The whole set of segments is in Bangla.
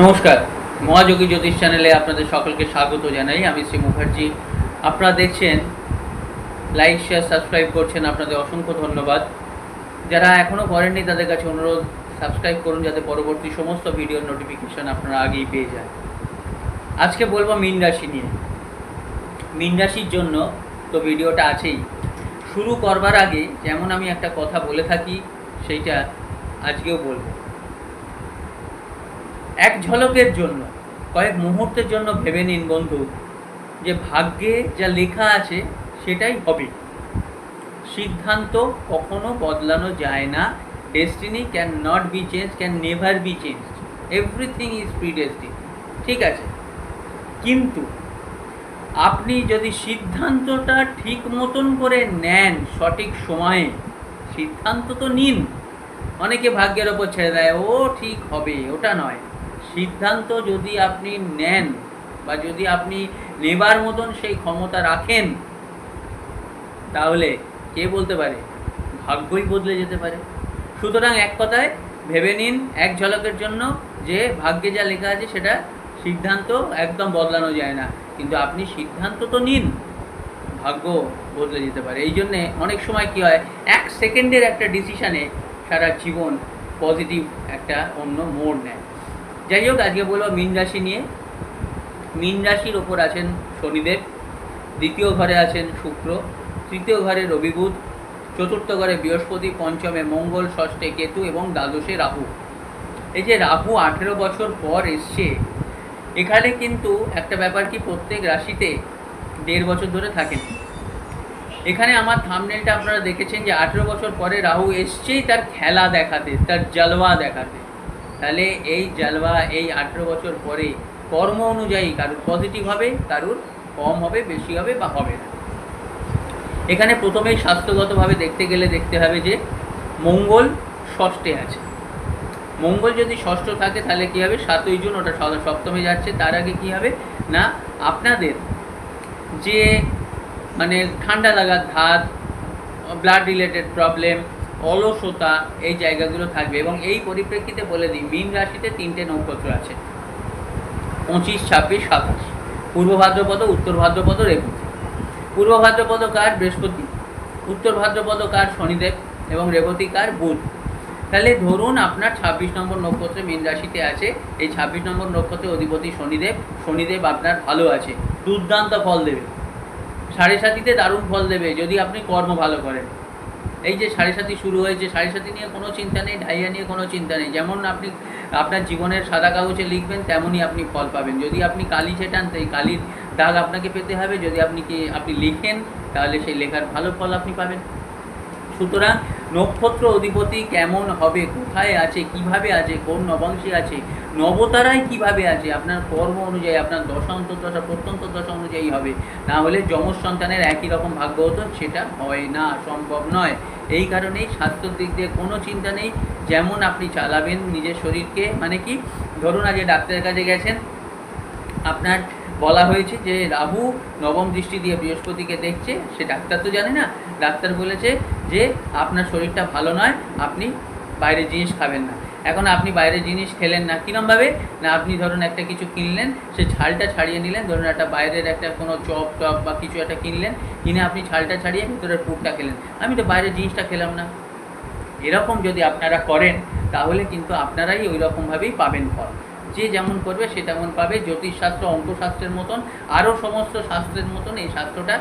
নমস্কার, মহাযোগী জ্যোতিষ চ্যানেলে আপনাদের সকলকে স্বাগত জানাই। আমি শ্রী মুখার্জি। আপনারা দেখছেন লাইক শেয়ার সাবস্ক্রাইব করছেন, আপনাদের অসংখ্য ধন্যবাদ। যারা এখনও করেননি, তাদের কাছে অনুরোধ সাবস্ক্রাইব করুন যাতে পরবর্তী সমস্ত ভিডিওর নোটিফিকেশন আপনারা আগেই পেয়ে যান। আজকে বলব মীন রাশি নিয়ে। মীন রাশির জন্য তো ভিডিওটা আছেই। শুরু করবার আগে যেমন আমি একটা কথা বলে থাকি, সেইটা আজকেও বলব। এক ঝলকের জন্য, কয়েক মুহূর্তের জন্য ভেবে নিন বন্ধু, যে ভাগ্যে যা লেখা আছে সেটাই হবে। সিদ্ধান্ত কখনো বদলানো যায় না। Destiny can not be change can never be change everything is predestine ঠিক আছে? কিন্তু আপনি যদি সিদ্ধান্তটা ঠিক মতন করে নেন সঠিক সময়ে, সিদ্ধান্ত তো নিন। অনেকে ভাগ্যের ওপর ছেড়ে দেয়, ও ঠিক হবে, ওটা নয়। সিদ্ধান্ত যদি আপনি নেন বা যদি আপনি নেবার মতন সেই ক্ষমতা রাখেন, তাহলে কে বলতে পারে? ভাগ্যই বদলে যেতে পারে। সুতরাং এক কথায় ভেবে নিন এক ঝলকের জন্য যে ভাগ্যে যা লেখা আছে সেটা সিদ্ধান্ত একদম বদলানো যায় না। কিন্তু আপনি সিদ্ধান্ত তো নিন, ভাগ্য বদলে যেতে পারে। এই জন্যে অনেক সময় কী হয়, এক সেকেন্ডের একটা ডিসিশানে সারা জীবন পজিটিভ একটা অন্য মোড় নেয়। যাই হোক, আজকে বলব মীন রাশি নিয়ে। মীন রাশির ওপর আছেন শনিদেব, দ্বিতীয় ঘরে আছেন শুক্র, তৃতীয় ঘরে রবি বুধ, চতুর্থ ঘরে বৃহস্পতি, পঞ্চমে মঙ্গল, ষষ্ঠে কেতু এবং দ্বাদশে রাহু। এই যে রাহু আঠেরো বছর পর এসছে, এখানে কিন্তু একটা ব্যাপার কি, প্রত্যেক রাশিতে দেড় বছর ধরে থাকেন। এখানে আমার থামনেলটা আপনারা দেখেছেন যে আঠেরো বছর পরে রাহু এসছেই তার খেলা দেখাতে, তার জালওয়া দেখাতে। তাহলে এই জালবা এই আঠেরো বছর পরে কর্ম অনুযায়ী কারুর পজিটিভ হবে, কারুর কম হবে, বেশি হবে বা হবে না। এখানে প্রথমেই স্বাস্থ্যগতভাবে দেখতে গেলে দেখতে হবে যে মঙ্গল ষষ্ঠে আছে। মঙ্গল যদি ষষ্ঠ থাকে তাহলে কী হবে? সাতই জুন, ওটা সপ্তমে যাচ্ছে, তার আগে কী হবে? না, আপনাদের যে মানে ঠান্ডা লাগার ধাত ব্লাড রিলেটেড প্রবলেম অলসতা এই জায়গাগুলো থাকবে এবং এই পরিপ্রেক্ষিতে বলে দিই, মীন রাশিতে তিনটে নক্ষত্র আছে। পঁচিশ, ছাব্বিশ, সাতাশ। পূর্ব ভাদ্রপদ, উত্তর ভাদ্রপদ রেবতী পূর্ব ভাদ্রপদ কার? বৃহস্পতি। উত্তর ভাদ্রপদ কার? শনিদেব এবং রেবতী কার? বুধ। তাহলে ধরুন আপনার ছাব্বিশ নম্বর নক্ষত্রে মীন রাশিতে আছে, এই ছাব্বিশ নম্বর নক্ষত্রে অধিপতি শনিদেব শনিদেব আপনার ভালো আছে, দুর্দান্ত ফল দেবে। সাড়ে সাতিতে দারুণ ফল দেবে, যদি আপনি কর্ম ভালো করেন। এই যে সাড়ে সাতি শুরু হয়েছে সাড়ে সাতি নিয়ে কোনো চিন্তা নেই ডাইয়া নিয়ে কোনো চিন্তা নেই। যেমন আপনি, আপনার জীবনের সাদা কাগজে লিখবেন, তেমনই আপনি ফল পাবেন। যদি আপনি কালি ছেটান সেই কালির দাগ আপনাকে পেতে হবে। যদি আপনি কি, আপনি লিখেন, তাহলে সেই লেখার ভালো ফল আপনি পাবেন। সুতরাং নক্ষত্র অধিপতি কেমন হবে? কোথায় আছে? কীভাবে আছে? কোন নবাংশে আছে? নবতারায় কীভাবে আছে? আপনার কর্ম অনুযায়ী, আপনার দশা অন্তর্দশা প্রত্যন্ত দশা অনুযায়ী হবে। না হলে যমজ সন্তানের একই রকম ভাগ্য হতো, সেটা হয় না, সম্ভব নয়। এই কারণেই স্বাস্থ্যের দিক দিয়ে কোনো চিন্তা নেই। যেমন আপনি চালাবেন নিজের শরীরকে মানে কি? ধরুন আজ ডাক্তারের কাছে গেছেন, আপনার বলা হয়েছে যে, রাহু, নবম দৃষ্টি দিয়ে বৃহস্পতিকে দেখছে। সে ডাক্তার তো জানে না। ডাক্তার বলেছে যে আপনার শরীরটা ভালো নয়, আপনি বাইরের জিনিস খাবেন না। এখন আপনি বাইরের জিনিস খেলেন না কীরমভাবে না, আপনি ধরুন একটা কিছু কিনলেন, সে ছালটা ছাড়িয়ে নিলেন, ধরুন একটা বাইরের একটা কোনো চপ টপ বা কিছু একটা কিনলেন, কিনে আপনি ছালটা ছাড়িয়ে ভিতরের পুরটা খেলেন। আমি তো বাইরের জিনিসটা খেলাম না। এরকম যদি আপনারা করেন, তাহলে কিন্তু আপনারাই ওই রকমভাবেই পাবেন ফল। যে যেমন করবে, সে তেমন পাবে। জ্যোতিষশাস্ত্র, অঙ্কশাস্ত্রের মতন, আরও সমস্ত শাস্ত্রের মতন এই শাস্ত্রটা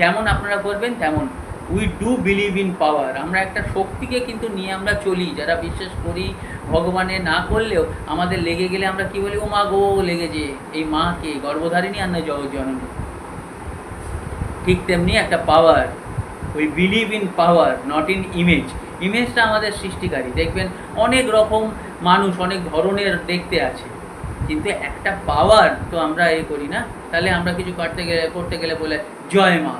যেমন আপনারা করবেন, তেমন। We do believe in power আমরা একটা শক্তিকে কিন্তু নিয়ে আমরা চলি। যারা বিশ্বাস করি ভগবানে না করলেও আমাদের লেগে গেলে আমরা কি বলি ও মা গো লেগেছে এই মাকে, গর্ভধারিণী আর জগৎ জননী। ঠিক তেমনি একটা power we believe in power not in image ইমেজটা আমাদের সৃষ্টিকারী। দেখবেন অনেক রকম মানুষ, অনেক ধরনের দেখতে আছে। কিন্তু একটা পাওয়ার তো আমরা এ করি না। তাহলে আমরা কিছু করতে গেলে করতে গেলে বলে, জয় মা।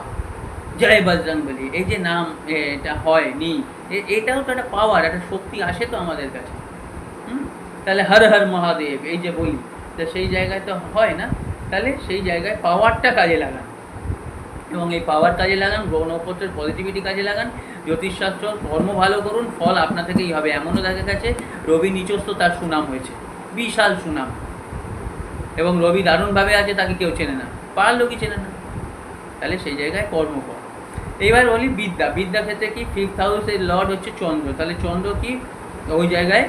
জয় বজরং বলি। এই যে নাম এটা হয় নি এটাও তো একটা পাওয়ার একটা শক্তি আসে তো আমাদের কাছে? তাহলে হর হর মহাদেব, এই যে বলি, তো সেই জায়গায় তো হয় না। তাহলে সেই জায়গায় পাওয়ারটা কাজে লাগান। এবং এই পাওয়ার কাজে লাগান গ্রহ নক্ষত্রের পজিটিভিটি কাজে লাগান, জ্যোতিষশাস্ত্র, কর্ম ভালো করুন, ফল আপনা থেকেই হবে। এমনও দেখা গেছে রবি নিচস্ত তার সুনাম হয়েছে। বিশাল সুনাম। এবং রবি দারুণভাবে আছে, তাকে কেউ চেনে না। পাড়ার লোকই চেনে না? তাহলে সেই জায়গায় কর্ম কর এইবার বলি বিদ্যা। বিদ্যা ক্ষেত্রে কি ফিফথ হাউসের লর্ড হচ্ছে চন্দ্র। তাহলে চন্দ্র কি? ওই জায়গায়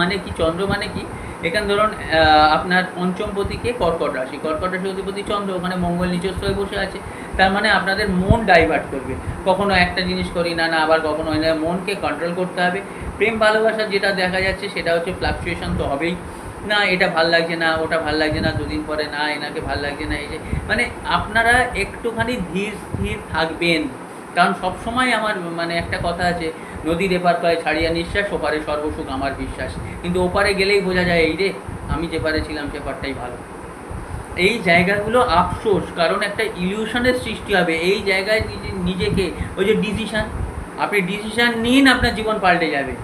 মানে কি? চন্দ্র মানে কি? এখানে ধরুন আপনার পঞ্চমপতিকে কর্কট রাশি। কর্কট রাশি অধিপতি চন্দ্র। ওখানে মঙ্গল নিজস্ব হয়ে বসে আছে। তার মানে আপনাদের মন ডাইভার্ট করবে। কখনো একটা জিনিস করি না না আবার কখনো মনকে কন্ট্রোল করতে হবে। প্রেম ভালোবাসা যেটা দেখা যাচ্ছে সেটা হচ্ছে ফ্লাকচুয়েশন তো হবেই। না, এটা ভালো লাগছে না, ওটা ভালো লাগছে না, দুদিন পরে না, এনাকে ভালো লাগছে না, এই যে মানে আপনারা একটুখানি ধীর স্থির থাকবেন। কারণ সবসময় আমার মানে একটা কথা আছে, নদীর এপার পায়ে ছাড়িয়া নিঃশ্বাস, ওপারে সর্বসুখ আমার বিশ্বাস। কিন্তু ওপারে গেলেই বোঝা যায়, এই রে আমি যে পারে ছিলাম সে পারটাই ভালো। এই জায়গাগুলো আফসোস, কারণ একটা ইলিউশনের সৃষ্টি হবে। এই জায়গায় নিজেকে, ওই যে ডিসিশান আপনি ডিসিশান নিন, আপনার জীবন পাল্টে যাবে।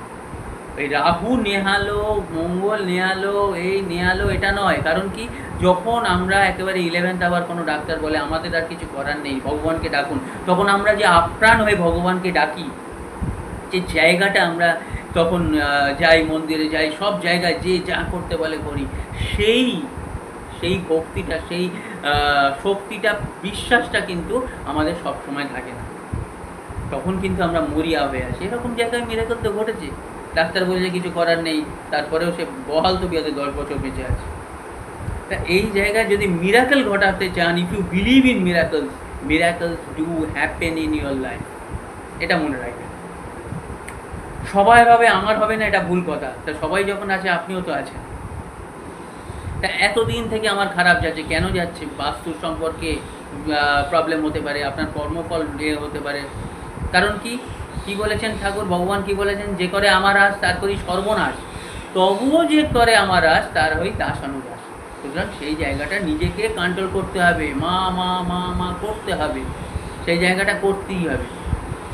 ওই রাহু নেহালো, মঙ্গল নেহালো, এই নেহালো, এটা নয়। কারণ কি? যখন আমরা একেবারে ইলেভেন্থ আবার কোনো ডাক্তার বলে, আমাদের আর কিছু করার নেই, ভগবানকে ডাকুন। তখন আমরা যে আপ্রাণ হয়ে ভগবানকে ডাকি, যে জায়গাটা আমরা তখন যাই মন্দিরে যাই, সব জায়গায় যে যা করতে বলে করি, সেই সেই ভক্তিটা, সেই শক্তিটা, বিশ্বাসটা কিন্তু আমাদের সব সময় থাকে না। তখন কিন্তু আমরা মরিয়া হয়ে আসি এরকম জায়গায় মিরাকল তো ঘটেছে। ডাক্তার বলেছে কিছু করার নেই, তারপরেও সে বহাল তো বিয়াতে দশ বছর বেঁচে আছে। তা এই জায়গায় যদি মিরাকেল ঘটাতে চান if you believe in miracles miracles do happen in your life এটা মনে রাখবেন। সবাই হবে আমার হবে না, এটা ভুল কথা। তা সবাই যখন আছে, আপনিও তো আছেন। তা এতদিন থেকে আমার খারাপ যাচ্ছে। কেন যাচ্ছে? বাস্তুর সম্পর্কে প্রবলেম হতে পারে, আপনার কর্মফল এ হতে পারে। কারণ কি? কি বলেছেন ঠাকুর? ভগবান কি বলেছেন? যে করে আমার আস, তার করি সর্বনাশ। তবুও যে করে আমার আস, তার হই দাস সুতরাং সেই জায়গাটা নিজেকে কন্ট্রোল করতে হবে। মা মা মা মা করতে হবে। সেই জায়গাটা করতেই হবে।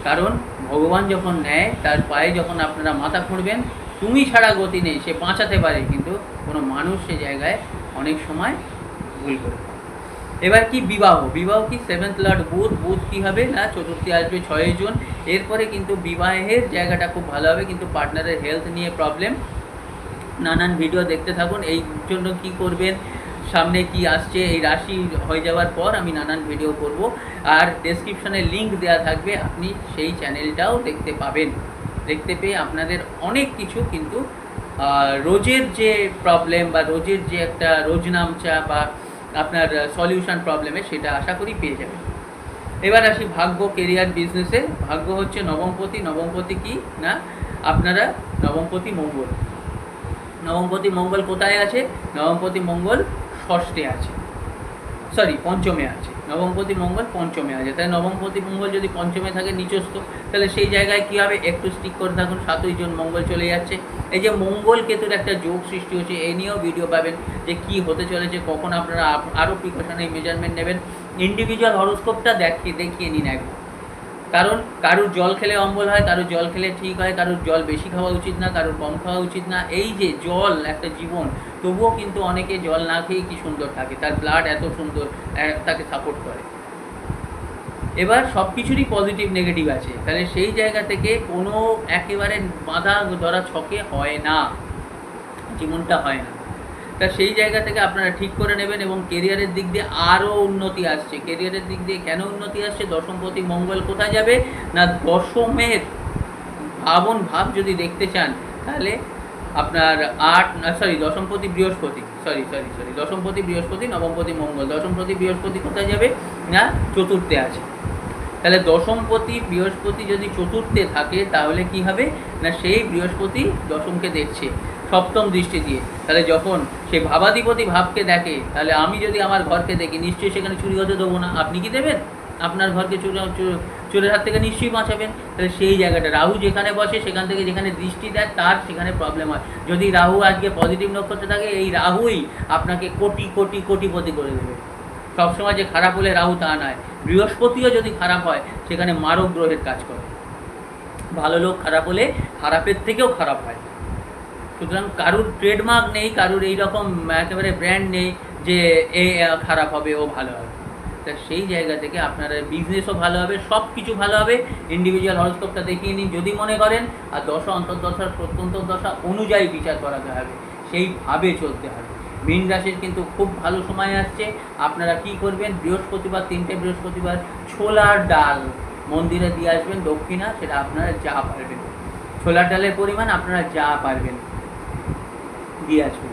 কারণ ভগবান যখন নেয়, তার পায়ে যখন আপনারা মাথা খুঁড়বেন, তুমি ছাড়া গতি নেই, সে বাঁচাতে পারে। কিন্তু কোনো মানুষ সে জায়গায় অনেক সময় ভুল করে। এবার কি বিবাহ? বিবাহ কি সেভেন্থ লর্ড বুধ বুধ কী হবে? না, চতুর্থী আসবে ছয় জুন। এরপরে কিন্তু বিবাহের জায়গাটা খুব ভালো হবে, কিন্তু পার্টনারের হেলথ নিয়ে প্রবলেম নানান ভিডিও দেখতে থাকুন, এই জন্য কি করবেন? সামনে কি আসছে? এই রাশি হয়ে যাওয়ার পর আমি নানান ভিডিও করব। আর ডেসক্রিপশনে লিংক দেওয়া থাকবে, আপনি সেই চ্যানেলটাও দেখতে পাবেন। দেখতে পেয়ে আপনাদের অনেক কিছু কিন্তু রোজের যে প্রবলেম বা রোজের যে একটা রোজনামচা বা আপনার সলিউশন প্রবলেমে সেটা আশা করি পেয়ে যাবেন। এবার আসি ভাগ্য কেরিয়ার বিজনেসে ভাগ্য হচ্ছে নবমপতি নবমপতি কি? না, আপনারা নবমপতি মঙ্গল। নবমপতি মঙ্গল কোথায় আছে? নবমপতি মঙ্গল ষষ্ঠে আছে। সরি, পঞ্চমে আছে। নবমপতি মঙ্গল, পঞ্চমে আছে। তাই নবমপতি মঙ্গল যদি পঞ্চমে থাকে নিচস্থ, তাহলে সেই জায়গায় কী হবে? একটু স্টিক করে থাকুন, সাতই জুন মঙ্গল চলে যাচ্ছে। এই যে মঙ্গল কেতুর একটা যোগ সৃষ্টি হচ্ছে, এ নিয়েও ভিডিও পাবেন যে কি হতে চলেছে, কখন আপনারা আপ- আরও প্রিকশনে মেজারমেন্ট নেবেন। ইন্ডিভিজুয়াল হরোস্কোপটা দেখিয়ে দেখিয়ে নিন একবার। কারণ কারুর জল খেলে অম্বল হয়, কারুর জল খেলে ঠিক হয়, কারুর জল বেশি খাওয়া উচিত না, কারুর কম খাওয়া উচিত না। এই যে জল একটা জীবন, তবুও কিন্তু অনেকে জল না খেয়ে কি সুন্দর থাকে? তার ব্লাড এত সুন্দর তাকে সাপোর্ট করে। এবার সব কিছুরই পজিটিভ নেগেটিভ আছে। তাহলে সেই জায়গা থেকে কোনো একেবারে বাঁধা ধরা ছকে হয় না। জীবনটা হয় না। তা সেই জায়গা থেকে আপনারা ঠিক করে নেবেন এবং কেরিয়ারের দিক দিয়ে আরও উন্নতি আসছে। কেরিয়ারের দিক দিয়ে কেন উন্নতি আসছে? দশমপতি মঙ্গল কোথায় যাবে? না দশমের ভাবন ভাব যদি দেখতে চান, তাহলে আপনার আট সরি দশমপতি বৃহস্পতি সরি সরি সরি দশমপতি বৃহস্পতি, নবমপতি মঙ্গল, দশমপতি বৃহস্পতি কোথায় যাবে? না চতুর্থে আছে। তাহলে দশমপতি বৃহস্পতি যদি চতুর্থে থাকে, তাহলে কি হবে? না সেই বৃহস্পতি দশমকে দেখছে। সপ্তম দৃষ্টি দিয়ে। তাহলে যখন সে ভাবাধিপতি ভাবকে দেখে, তাহলে আমি যদি আমার ঘরকে দেখি, নিশ্চয়ই সেখানে চুরি হতে দেবো না। আপনি কি দেবেন? আপনার ঘরকে চুরি চুর- চোরের হাত থেকে নিশ্চয়ই বাঁচাবেন। তাহলে সেই জায়গাটা, রাহু যেখানে বসে, সেখান থেকে যেখানে দৃষ্টি দেয়, তার সেখানে প্রবলেম হয়। যদি রাহু আজকে পজিটিভ নক্ষত্রে থাকে, এই রাহুই আপনাকে কোটি কোটি, কোটিপতি করে দেবে। সবসময় যে খারাপ হলে রাহু তা নয়। বৃহস্পতিও যদি খারাপ হয়, সেখানে মারক গ্রহের কাজ করে। ভালো লোক খারাপ হলে খারাপের থেকেও খারাপ হয়। সুতরাং কারুর ট্রেডমার্ক নেই, কারুর এই রকম একেবারে ব্র্যান্ড নেই যে এ খারাপ হবে, ও ভালো হবে। তা সেই জায়গা থেকে আপনার বিজনেসও ভালো হবে সব কিছু ভালো হবে। ইন্ডিভিজুয়াল হরস্কোপটা দেখিয়ে নিন, যদি মনে করেন, আর দশা, অন্তর্দশার প্রত্যন্ত দশা অনুযায়ী বিচার করাতে হবে, সেইভাবে চলতে হবে। মীন রাশির কিন্তু খুব ভালো সময় আসছে। আপনারা কি করবেন? বৃহস্পতিবার, তিনটে বৃহস্পতিবার, ছোলার ডাল মন্দিরে দিয়ে আসবেন দক্ষিণা, সেটা আপনারা যা পারবেন। ছোলার ডালের পরিমাণ আপনারা যা পারবেন। দিয়ে আসবেন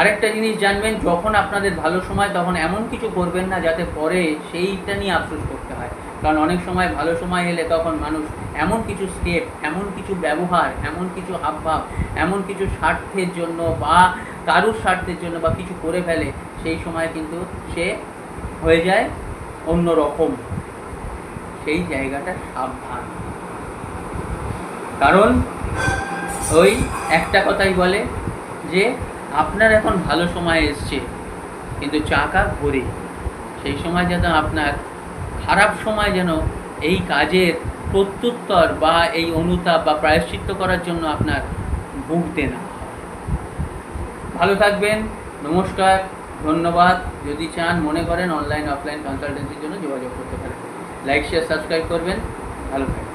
আরেকটা জিনিস জানবেন, যখন আপনাদের ভালো সময়, তখন এমন কিছু করবেন না যাতে পরে সেইটা নিয়ে আফসোস করতে হয়। কারণ অনেক সময় ভালো সময় এলে তখন মানুষ এমন কিছু স্টেপ এমন কিছু ব্যবহার, এমন কিছু হাবভাব, এমন কিছু স্বার্থের জন্য বা কারুর স্বার্থের জন্য বা কিছু করে ফেলে, সেই সময় কিন্তু সে হয়ে যায় অন্য রকম সেই জায়গাটা সাবধান। কারণ ওই একটা কথাই বলে যে, আপনার এখন ভালো সময় এসছে, কিন্তু চাকা ঘোরে সেই সময় যেন আপনার খারাপ সময় যেন এই কাজের প্রত্যুত্তর বা এই অনুতাপ বা প্রায়শ্চিত্ত করার জন্য আপনার ভুগতে না ভালো থাকবেন, নমস্কার, ধন্যবাদ। যদি চান, মনে করেন অনলাইন অফলাইন কনসালটেন্সির জন্য যোগাযোগ করতে পারেন। লাইক শেয়ার সাবস্ক্রাইব করবেন। ভালো থাকবেন।